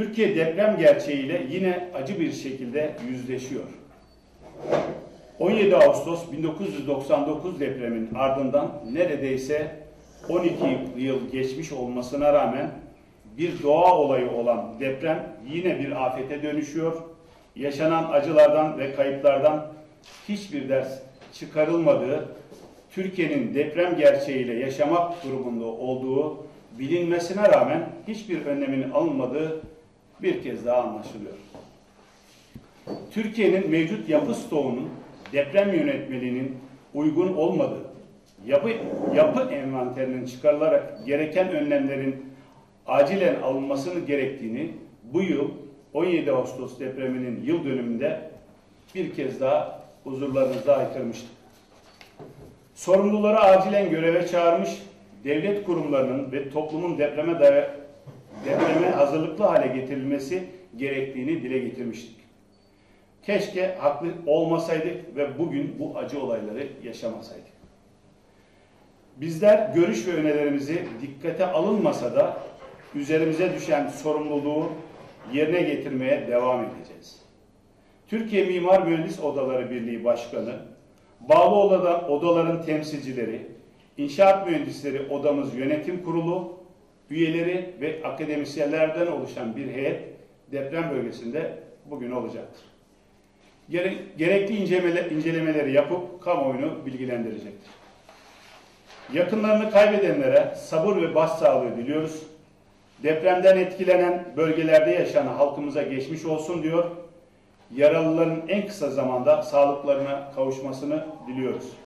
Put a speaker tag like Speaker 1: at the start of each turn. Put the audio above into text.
Speaker 1: Türkiye deprem gerçeğiyle yine acı bir şekilde yüzleşiyor. 17 Ağustos 1999 depremin ardından neredeyse 12 yıl geçmiş olmasına rağmen bir doğa olayı olan deprem yine bir afete dönüşüyor. Yaşanan acılardan ve kayıplardan hiçbir ders çıkarılmadığı, Türkiye'nin deprem gerçeğiyle yaşamak durumunda olduğu bilinmesine rağmen hiçbir önlemin alınmadığı bir kez daha anlaşılıyor. Türkiye'nin mevcut yapı stoğunun deprem yönetmeliğinin uygun olmadığı, yapı, yapı envanterinin çıkarılarak gereken önlemlerin acilen alınmasını gerektiğini bu yıl 17 Ağustos depreminin yıl dönümünde bir kez daha huzurlarınızda haykırmıştık. Sorumluları acilen göreve çağırmış, devlet kurumlarının ve toplumun depreme depreme hazırlıklı hale getirilmesi gerektiğini dile getirmiştik. Keşke haklı olmasaydık ve bugün bu acı olayları yaşamasaydık. Bizler görüş ve önerilerimizi dikkate alınmasa da üzerimize düşen sorumluluğu yerine getirmeye devam edeceğiz. Türkiye Mimar Mühendis Odaları Birliği Başkanı, bağlı odaların temsilcileri, İnşaat Mühendisleri Odamız Yönetim Kurulu, üyeleri ve akademisyenlerden oluşan bir heyet deprem bölgesinde bugün olacaktır. Gere- Gerekli incelemele- incelemeleri yapıp kamuoyunu bilgilendirecektir. Yakınlarını kaybedenlere sabır ve başsağlığı diliyoruz. Depremden etkilenen bölgelerde yaşayan halkımıza geçmiş olsun diyor. Yaralıların en kısa zamanda sağlıklarına kavuşmasını diliyoruz.